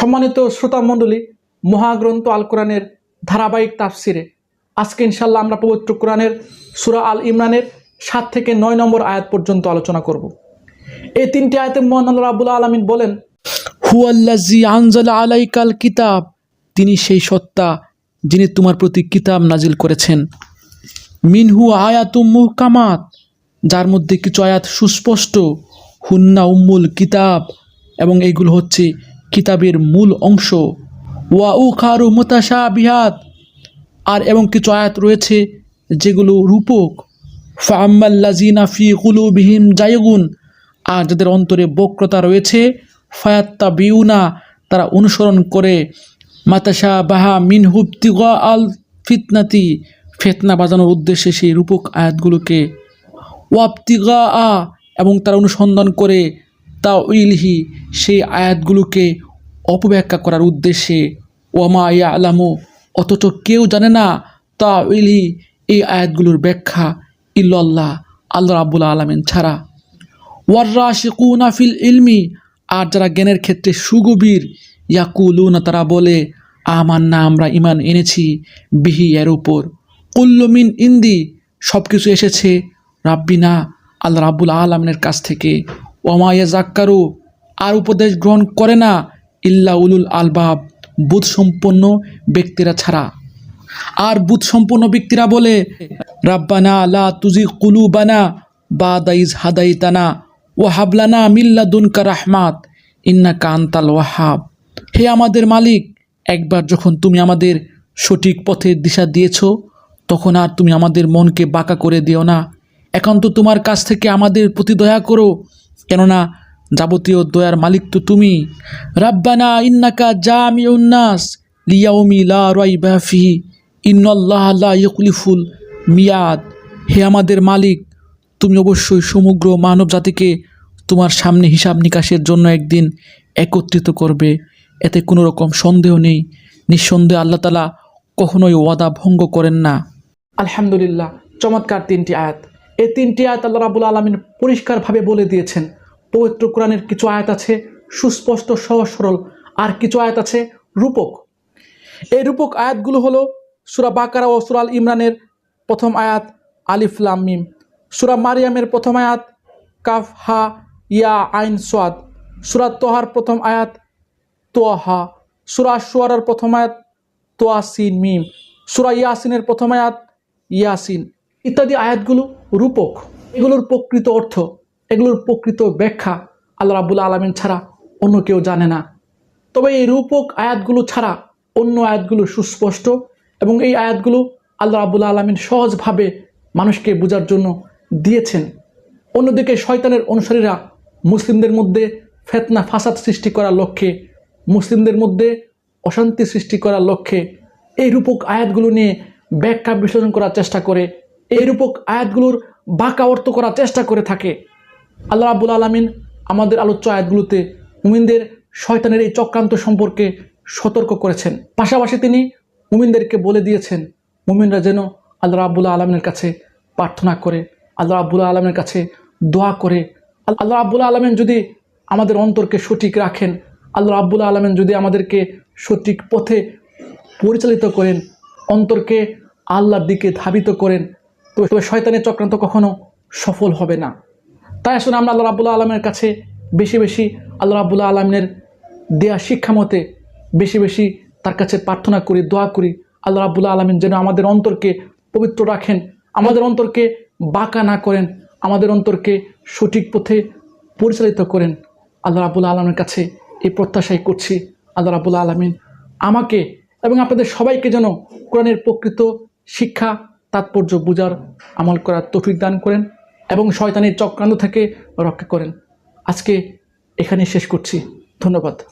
সম্মানিত শ্রোতা মণ্ডলী, মহাগ্রন্থ আল কোরআনের ধারাবাহিক তাফসিরে। আজকে ইনশাল্লাহ আমরা পবিত্র কোরআনের সুরা আল ইমরানের সাত থেকে নয় নম্বর আয়াত পর্যন্ত আলোচনা করব। এই তিনটি আয়াতে মোহান রাবুল আলমিন বলেন হুয়াল্লাজি আনজালা আলাইকাল কিতাব তিনি সেই সত্তা যিনি তোমার প্রতি কিতাব নাজিল করেছেন। মিনহু আয়াতুম মুহকামাত যার মধ্যে কিছু আয়াত সুস্পষ্ট। হুন্না উম্মুল কিতাব এবং এইগুলো হচ্ছে কিতাবের মূল অংশ। ওয়া উ খারু মোতাশা বিহাত আর এবং কিছু আয়াত রয়েছে যেগুলো রূপক। ফাম্মাল্লাজিনা ফি কুলুবিহিম জায়গুন আর যাদের অন্তরে বক্রতা রয়েছে ফায়াত্তা বিউনা তারা অনুসরণ করে। মাতাশা বাহা মিন হুবতিগা আল ফিতনাতি। ফেতনা বাজানোর উদ্দেশ্যে সেই রূপক আয়াতগুলোকে। ওয়াবতিগা আ এবং তারা অনুসন্ধান করে তা উইলহি সেই আয়াতগুলোকে অপব্যাখ্যা করার উদ্দেশ্যে, ওয়ামা ইয়া আলামু অথচ কেউ জানে না তা উইলহি এই আয়াতগুলোর ব্যাখ্যা ইল্লাল্লাহ, আল্লাহ রাবুল আলমিন ছাড়া। ওয়ার্রা শিকুনা ফিল ইলমি, আর যারা জ্ঞানের ক্ষেত্রে সুগভীর, ইয়াকুলুনা, তারা বলে আমার না আমরা ইমান এনেছি বিহি, এর উপর। কুল্লুমিন ইন্দি সব কিছু এসেছে রাব্বিনা, আল্লাহ রাব্বুল আলমিনের কাছ থেকে। ওমায়া জাক্কারু আর উপদেশ গ্রহণ করে না ইল্লা উলুল আলবাব বুধ সম্পন্ন ব্যক্তিরা ছাড়া। আর বুধ সম্পন্ন ব্যক্তিরা বলে, রাব্বানা লা তুজি কুলু বানা বা দাইজ হাদাইতানা ও হাবলানা মিল্লা দুনকা রাহমাত ইন্না কান্তাল ওয়াহাব। হে আমাদের মালিক, একবার যখন তুমি আমাদের সঠিক পথের দিশা দিয়েছ, তখন আর তুমি আমাদের মনকে বাঁকা করে দিও না। এখন তো তোমার কাছ থেকে আমাদের প্রতি দয়া করো কেননা যাবতীয় দয়ার মালিক তো তুমি। রাব্বানা ইন্নাকা জামি উন্নাস লিয়াউমি লা রাইবা ফিহি। ইন্নাল্লাহ লা ইখলিফুল মিয়াদ। হে আমাদের মালিক, তুমি অবশ্যই সমগ্র মানব জাতিকে তোমার সামনে হিসাব নিকাশের জন্য একদিন একত্রিত করবে। এতে কোনো রকম সন্দেহ নেই। নিঃসন্দেহে আল্লাহ তালা কখনোই ওয়াদা ভঙ্গ করেন না। আলহামদুলিল্লাহ, চমৎকার তিনটি আয়াত। এই তিনটি আয়াত আল্লাহ রাবুল আলমিন পরিষ্কারভাবে বলে দিয়েছেন। পবিত্র কোরআনের কিছু আয়াত আছে, সুস্পষ্ট, সহজ, সরল। আর কিছু আয়াত আছে রূপক। এই রূপক আয়াতগুলো হলো সুরা বাকারা ও সুরাল ইমরানের প্রথম আয়াত আলিফলাম মিম। সুরা মারিয়ামের প্রথম আয়াত, কাফ, হা, ইয়া, আইন, সোয়াদ। সুরা তোহার প্রথম আয়াত তোহা সুরা সুয়ারার প্রথম আয়াত তোয়াসিন মিম। সুরা ইয়াসিনের প্রথম আয়াত, ইয়াসিন। ইত্যাদি আয়াতগুলো রূপক। এগুলোর প্রকৃত অর্থ এগুলোর প্রকৃত ব্যাখ্যা আল্লাহ রাবুল আলমিন ছাড়া অন্য কেউ জানে না। তবে এই রূপক আয়াতগুলো ছাড়া অন্য আয়াতগুলো সুস্পষ্ট এবং এই আয়াতগুলো আল্লাহ রাবুল আলমিন সহজভাবে মানুষকে বোঝার জন্য দিয়েছেন। অন্যদিকে শয়তানের অনুসারীরা মুসলিমদের মধ্যে ফেতনা, ফাসাদ সৃষ্টি করার লক্ষ্যে, মুসলিমদের মধ্যে অশান্তি সৃষ্টি করার লক্ষ্যে এই রূপক আয়াতগুলো নিয়ে ব্যাখ্যা বিশ্লেষণ করার চেষ্টা করে, এই রূপক আয়াতগুলোর বাঁকা অর্থ করার চেষ্টা করে থাকে। আল্লাহ রাবুল আলমিন আমাদের আলোচ্য আয়াতগুলোতে মুমিনদের শয়তানের এই চক্রান্ত সম্পর্কে সতর্ক করেছেন। পাশাপাশি তিনি মুমিনদেরকে বলে দিয়েছেন, মুমিনরা যেন আল্লাহ রাবুল্লাহ আলমের কাছে প্রার্থনা করে, আল্লাহ রাবুল্লাহ আলমের কাছে দোয়া করে। আল্লাহ রাবুল্লাহ আলমেন যদি আমাদের অন্তরকে সঠিক রাখেন, আল্লাহ রাবুল্লাহ আলমেন যদি আমাদেরকে সঠিক পথে পরিচালিত করেন, অন্তরকে আল্লাহর দিকে ধাবিত করেন তবে শয়তানের চক্রান্ত কখনো সফল হবে না। তাই আসলে আমরা আল্লাহ রাবুল্লাহ আলমের কাছে বেশি বেশি আল্লাহ রাবুল্লাহ আলমিনের দেয়া শিক্ষা মতে বেশি বেশি তার কাছে প্রার্থনা করি, দোয়া করি, আল্লাহ রাবুল্লাহ আলমিন যেন আমাদের অন্তরকে পবিত্র রাখেন, আমাদের অন্তরকে বাঁকা না করেন, আমাদের অন্তরকে সঠিক পথে পরিচালিত করেন। আল্লাহ রাবুল্লাহ আলমের কাছে এই প্রত্যাশাই করছি। আল্লাহ রাবুল্লাহ আলমিন আমাকে এবং আপনাদের সবাইকে যেন কোরআনের প্রকৃত শিক্ষা, তাৎপর্য বুঝার আমল করার তৌফিক দান করেন। এবং শয়তানের চক্রান্ত থেকে রক্ষা করেন। আজকে এখানে শেষ করছি। ধন্যবাদ।